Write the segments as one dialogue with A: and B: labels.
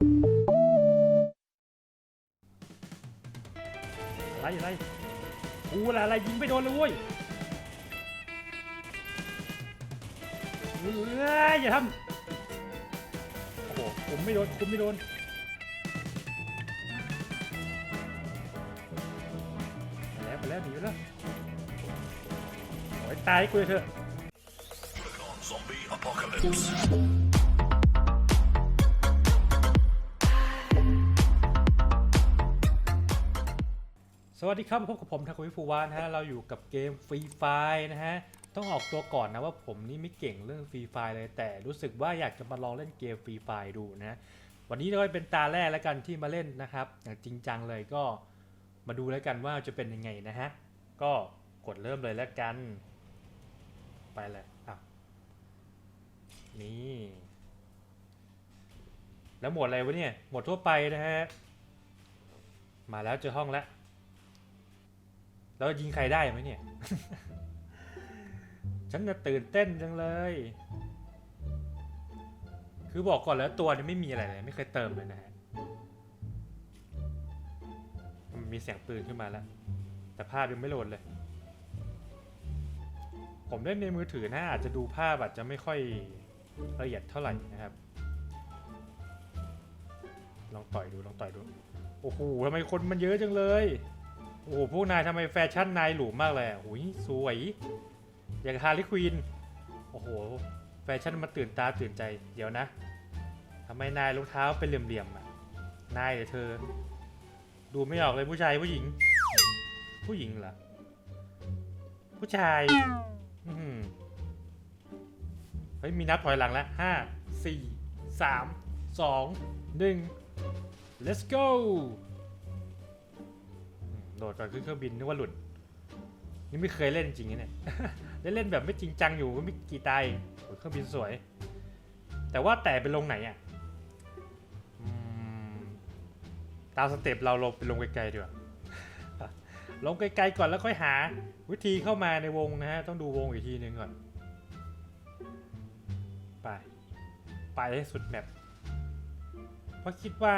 A: อะไรอะไรกูอะไรอะไรยิงไม่โดนเลยเว้ยเอ้ยอย่าทำโอ้โหผมไม่โดนคุมไม่โดนไปแล้วไปแล้วหนีแล้วโอ้ยตายกูเถอะ วัสดีครับพบกับผมทาคุวิฟูวานะฮะเราอยู่กับเกมฟรีไฟนะฮะต้องออกตัวก่อนนะว่าผมนี่ไม่เก่งเรื่องฟรีไฟเลยแต่รู้สึกว่าอยากจะมาลองเล่นเกมฟรีไฟดูนะวันนี้เราเป็นตาแรกแล้วกันที่มาเล่นนะครับอย่างจริงจังเลยก็มาดูแล้วกันว่าจะเป็นยังไงนะฮะก็กดเริ่มเลยแล้วกัน ไปเลยอะนี่แล้วหมวดอะไรวะเนี่ยหมวดทั่วไปนะฮะมาแล้วเจอห้องแล้ว แล้วยิงใครได้ไหมเนี่ย ฉันจะตื่นเต้นจังเลย คือบอกก่อนแล้วตัวนี้ไม่มีอะไรเลย ไม่เคยเติมเลยนะฮะมันมีเสียงปืนขึ้นมาแล้ว แต่ภาพยังไม่โหลดเลย ผมเล่นในมือถือนะอาจจะดูภาพอาจจะไม่ค่อยละเอียดเท่าไหร่นะครับ ลองต่อยดูลองต่อยดู โอ้โหทำไมคนมันเยอะจังเลย โอ้โหพวกนายทำไมแฟชั่นนายหรูมากเลยอะโอ้ยสวย อย่างฮาร์ลีควีนโอ้โห แฟชั่นมันตื่นตาตื่นใจ เดี๋ยวนะทำไมนายรองเท้าเป็นเหลี่ยมๆอะ นายเดี๋ยวเธอ ดูไม่ออกเลยผู้ชายผู้หญิง ผู้หญิงเหรอ ผู้ชายเฮ้ย มีนับถอยหลังแล้วห้าสี่สามสองหนึ่ง let's go โดดก่อนขึ้นเครื่องบินนึกว่าหลุด นี่ไม่เคยเล่นจริงๆเนี่ยได้เล่นแบบไม่จริงจังอยู่ก็ไม่กี่ตายเครื่องบินสวย แต่ว่าแต่ไปลงไหนอะตามสเต็ปเราลงไปลงไกลๆดีกว่าลงไกลๆก่อนแล้วค่อยหา วิธีเข้ามาในวงนะฮะ ต้องดูวงอีกทีนึงก่อน ไป ไปให้สุดแมปเพราะคิดว่า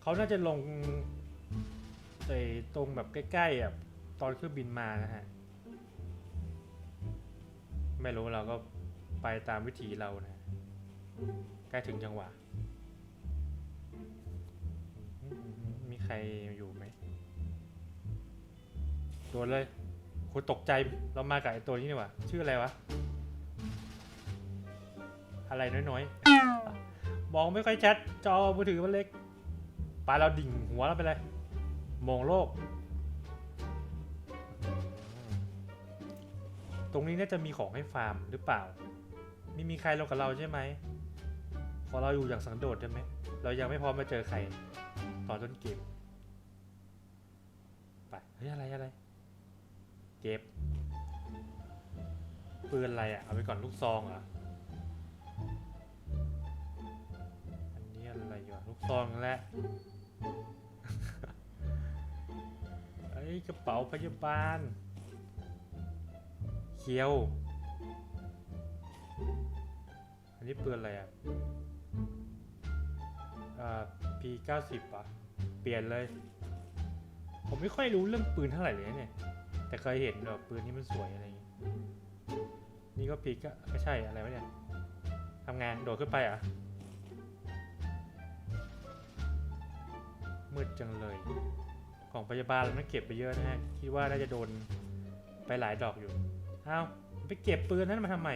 A: เขาน่าจะลง ไอ้ตรงแบบใกล้ๆอะตอนเครื่องบินมานะฮะ ไม่รู้เราก็ไปตามวิธีเรานะ ใกล้ถึงจังหวะ มีใครอยู่ไหมโดนเลยโคตรตกใจเรามากับไอ้ตัวนี้นี่หว่าชื่ออะไรวะ อะไรน้อยๆ มองไม่ค่อยชัดจอมือถือมันเล็ก ไปเราดิ่งหัวเราไปเลย มองโลก ตรงนี้น่าจะมีของให้ฟาร์มหรือเปล่า ไม่มีใครลงกับเราใช่ไหมขอเราอยู่อย่างสังโดษใช่ไหม เรายังไม่พร้อมมาเจอใครตอนต้นเกม ไป เฮ้ยอะไรอะไร เก็บปืนอะไรอะ เอาไปก่อนลูกซองเหรอ อันนี้อะไรอยู่ลูกซองแหละ ไอ้ยกระเป๋าพยาบาลเคียว อันนี้ปืนอะไรอะอ่า P90 อะ เปลี่ยนเลย ผมไม่ค่อยรู้เรื่องปืนเท่าไหร่เลยเนี่ย แต่เคยเห็นแบบปืนนี้มันสวยอะไรอย่างงี้ นี่ก็พีก็ไม่ใช่อะไรวะเนี่ยทำงานโดดขึ้นไปอะ มืดจังเลย ของพยาบาลเราต้องเก็บไปเยอะนะฮะ คิดว่าน่าจะโดนไปหลายดอกอยู่ เอ้าไปเก็บปืนนั้นมาทำไม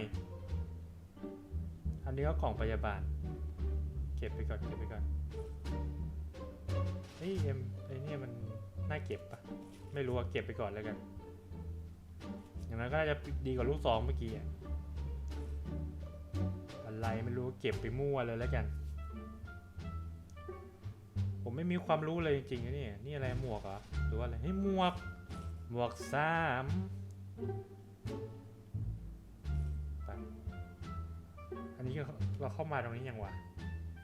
A: อันนี้ก็กล่องพยาบาล เก็บไปก่อน เก็บไปก่อนเฮ้ยเอ็มไอ้เนี่ยมันน่าเก็บปะไม่รู้อะเก็บไปก่อนแล้วกัน อย่างนั้นก็น่าจะดีกว่าลูกซองเมื่อกี้อะอะไรไม่รู้เก็บไปมั่วเลยแล้วกัน ผมไม่มีความรู้เลยจริงๆนะเนี่ยนี่อะไรหมวกเหรอหรือว่าอะไรเฮ้หมวก หมวกสามไปอันนี้เราเข้ามาตรงนี้ยังวะ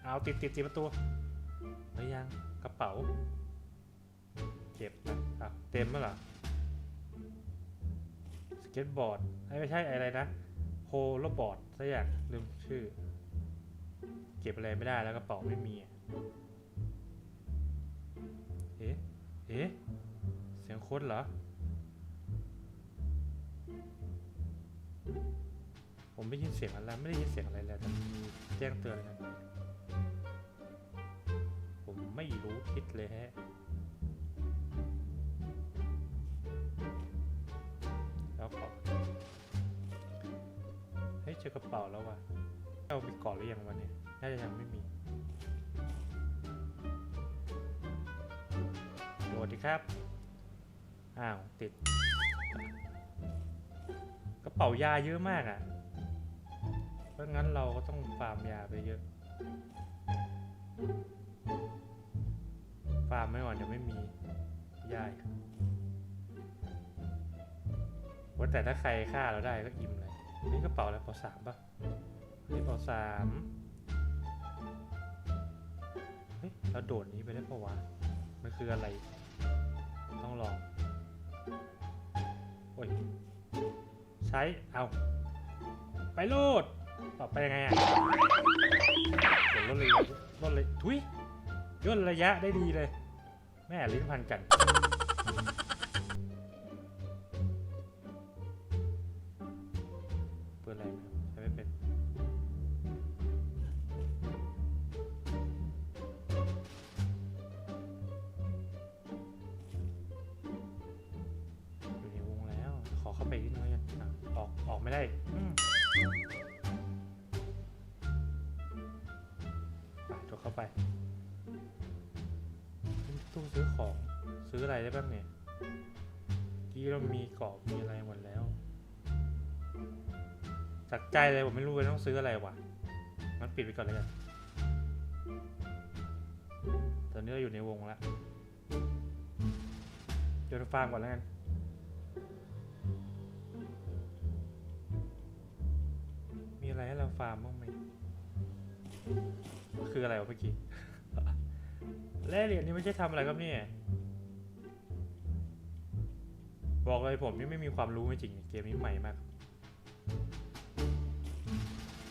A: เอาติดติดติดประตูเฮ้ยยังกระเป๋า เก็บนะอะเต็มแล้วเหรอสเก็ตบอร์ดเอ้ไม่ใช่อะไรนะโฮโลบอร์ดสักอย่างลืมชื่อ เก็บอะไรไม่ได้แล้วกระเป๋าไม่มี เอ๊ะ เอ๊ะ เสียงคนเหรอ ผมไม่ได้ยินเสียงอะไรไม่ได้ยินเสียงอะไรเลยแต่มีแจ้งเตือนอะไรผมไม่รู้ทิศเลยฮะแล้วก็เฮ้ยเจอกระเป๋าแล้วว่ะเรามีเกาะหรือยังวะเนี่ย น่าจะยังไม่มี ครับ อ้าว ติด กระเป๋ายาเยอะมากอะ เพราะงั้นเราก็ต้องฟาร์มยาไปเยอะ ฟาร์มไม่ก่อนเดี๋ยวไม่มียากว่าแต่ถ้าใครฆ่าเราได้ก็อิ่มเลยนี่กระเป๋าอะไรกระเป๋าสามปะนี่กระเป๋าสามเฮ้ยเราโดดนี้ไปได้ปะวะ มันคืออะไร ต้องลอง โอ้ย ใช้ เอา ไปโลด ต่อไปยังไงอะเดี๋ยวลดเลยลดเลย ทุยย่นระยะได้ดีเลย แม่ลิ้นพันกัน ตู้ซื้อของซื้ออะไรได้บ้างเนี่ยกี้เรามีเกาะมีอะไรหมดแล้วจากใจเลยผมไม่รู้เลยต้องซื้ออะไรวะงั้นปิดไปก่อนเลยกันตอนนี้เราอยู่ในวงแล้วเดี๋ยวเราฟาร์มก่อนแล้วกันมีอะไรให้เราฟาร์มบ้างไหมคืออะไรวะเมื่อกี้ แร่เหรียญนี่ไม่ใช่ทำอะไรครับเนี่ย บอกเลยผมนี่ไม่มีความรู้จริงเกมนี้ใหม่มาก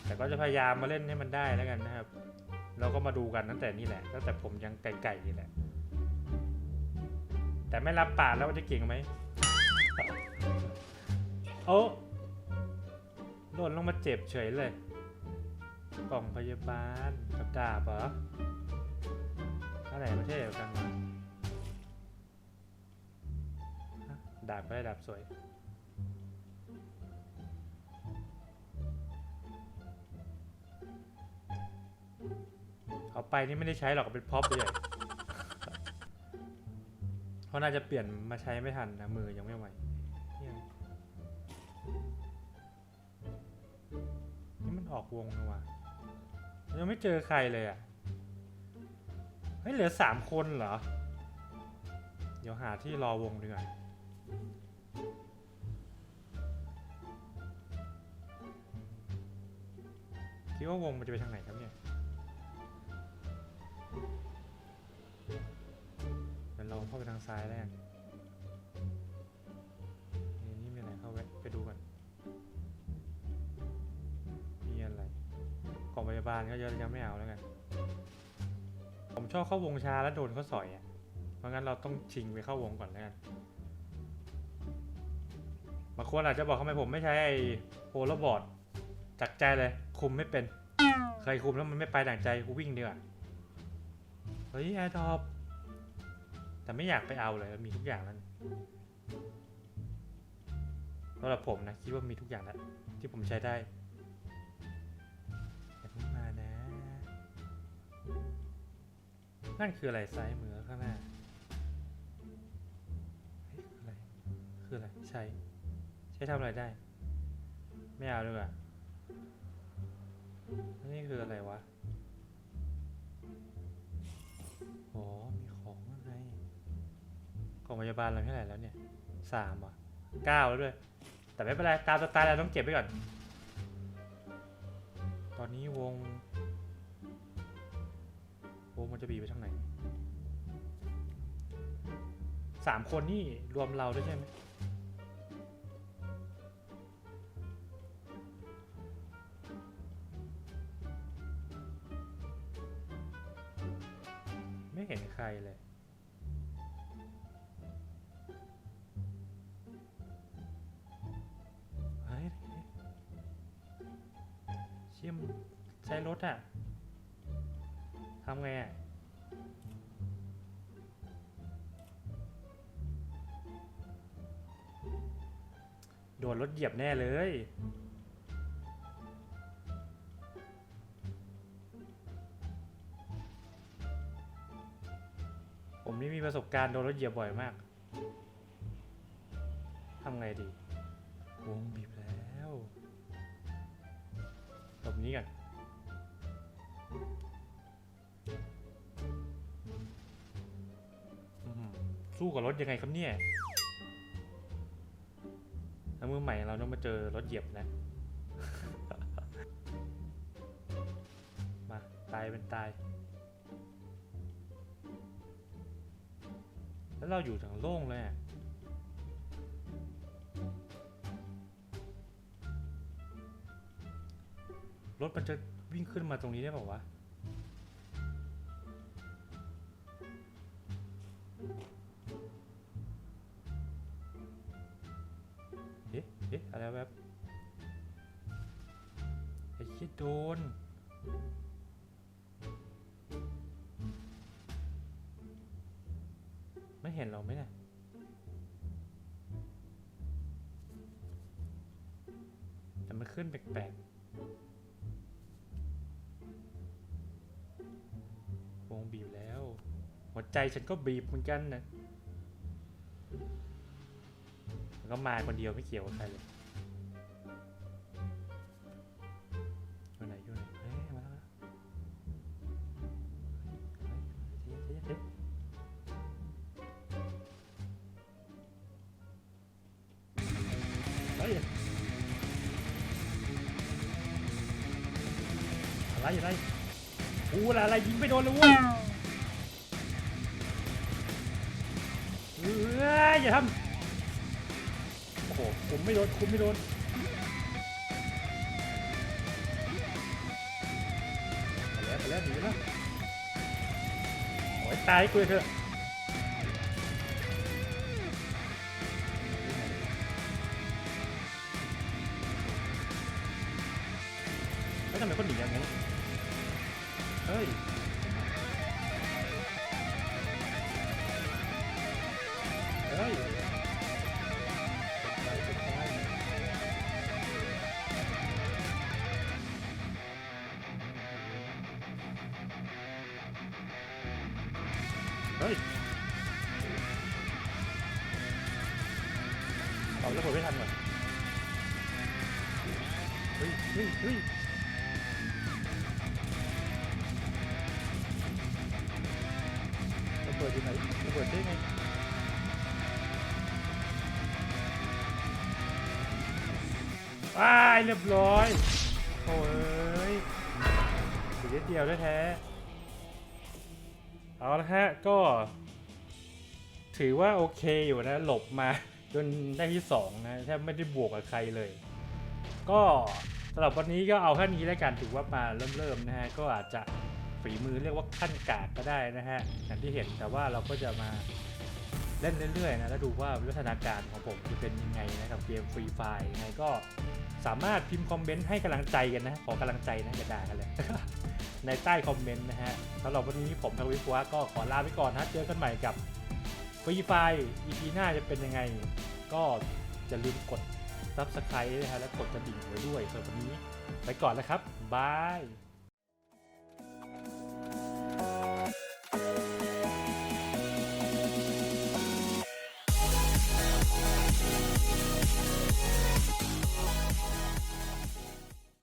A: แต่ก็จะพยายามมาเล่นให้มันได้แล้วกันนะครับ เราก็มาดูกันตั้งแต่นี่แหละ ตั้งแต่ผมยังไก่ๆนี่แหละ แต่ไม่รับปากแล้วว่าจะเก่งไหมโอ้โดนลงมาเจ็บเฉยเลย กล่องพยาบาลกับดาบเหรอ ไหรประเทศเดียวกันวะดาบก็ได้ดาบสวย เอาไปนี่ไม่ได้ใช้หรอกเป็นพ็อปเลยเพราะน่าจะเปลี่ยนมาใช้ไม่ทันนะมือยังไม่ไหวนี่มันออกวงนะว่ะยังไม่เจอใครเลยอะ เฮ้ยเหลือสามคนเหรอ เดี๋ยวหาที่รอวงดีกว่าคิดว่าวงมันจะไปทางไหนครับเนี่ยเดี๋ยวเราเข้าไปทางซ้ายแล้วกันนี่นี่มีอะไรเข้าไปไปดูก่อนมีอะไรกล่องพยาบาลก็เยอะยังไม่เอาแล้วกัน ผมชอบเข้าวงช้าแล้วโดนเขาสอยอะ เพราะงั้นเราต้องชิงไปเข้าวงก่อนแล้วกันบางคนอาจจะบอกทำไมผมไม่ใช้ไอ้โพลบอร์ดจักใจเลย คุมไม่เป็น เคยคุมแล้วมันไม่ไปดั่งใจกูวิ่งดีกว่าเฮ้ยแอร์ดรอปแต่ไม่อยากไปเอาเลยมีทุกอย่างแล้วสำหรับผมนะ คิดว่ามีทุกอย่างแล้วที่ผมใช้ได้ นั่นคืออะไรซ้ายมือข้างหน้าอะไรคืออะไรใช้ใช้ทำอะไรได้ ไม่เอาดีกว่าแล้วนี่คืออะไรวะอ๋อมีของอะไรกล่องพยาบาลเราเท่าไหร่แล้วเนี่ยสามอะเก้าแล้วด้วย แต่ไม่เป็นไรตามสไตล์เราต้องเก็บไว้ก่อน ตอนนี้วง วงมันจะบีไปทางไหนสามคนนี่รวมเราด้วยใช่ไหมไม่เห็นใครเลยเฮ้ยเชี่ยมใช้รถอะำไงอะโดนรถเหยียบแน่เลย ผมนี่มีประสบการณ์โดนรถเหยียบบ่อยมาก ทำไงดี วงบีบแล้วหลบนี้กัน สู้กับรถยังไงครับเนี่ยแล้วมือใหม่เราต้องมาเจอรถเหยียบนะ มาตายเป็นตาย แล้วเราอยู่ทางโล่งเลยรถมันจะวิ่งขึ้นมาตรงนี้ได้ป่าวะ เอ๊ะอะไรแบบไอ้คิดโดนไม่เห็นเราไหมเนี่ยแต่มันขึ้นแปลกๆวงบีบแล้ว หัวใจฉันก็บีบเหมือนกันนะ ก็มาคนเดียวไม่เกี่ยวกับใครเลยอยู่ไหนอยู่ไหนเอ้ยมาแล้วเฮ้ยเฮ้ยเฮ้ยเฮ้ยเฮ้ยอะไรอะไรกูอะไรอะไรยิงไม่โดนเลยว้ยเอ้ยอย่าทำ โอ้โหคุมไม่โดนคุมไม่โดนไปแล้วไปแล้วหนีแล้วโอ้ยตายกูเลยเถอะแล้วทำไมคนหนีอย่างนั้นเฮ้ย เอาแล้วผมไม่ทันว่ะเฮ้ยเฮ้ยเฮ้ยระเบิดอยู่ไหนระเบิดได้ไงว้ายเรียบร้อยโอ้ยอีกนิดเดียวได้แท้เอาละฮะก็ ถือว่าโอเคอยู่นะ หลบมา จนได้ที่สองนะแทบไม่ได้บวกกับใครเลย ก็สำหรับวันนี้ก็เอาแค่นี้แล้วกันถือว่ามาเริ่มๆนะฮะก็อาจจะฝีมือเรียกว่าขั้นกาดก็ได้นะฮะอย่างที่เห็นแต่ว่าเราก็จะมาเล่นเรื่อยๆนะแล้วดูว่าวิวัฒนาการของผมจะเป็นยังไงนะกับเกมฟรีไฟยังไงก็สามารถพิมพ์คอมเมนต์ให้กำลังใจกันนะขอกำลังใจนะอย่าด่ากันเลยในใต้คอมเมนต์นะฮะสำหรับวันนี้ผมทวิฟัวก็ขอลาไปก่อนนะเจอกันใหม่กับ ฟรีไฟ EP หน้าจะเป็นยังไง ก็จะลืมกด Subscribe นะฮะและกดกระดิ่งไว้ด้วยสำหรับวันนี้ ไปก่อนแล้วครับ บาย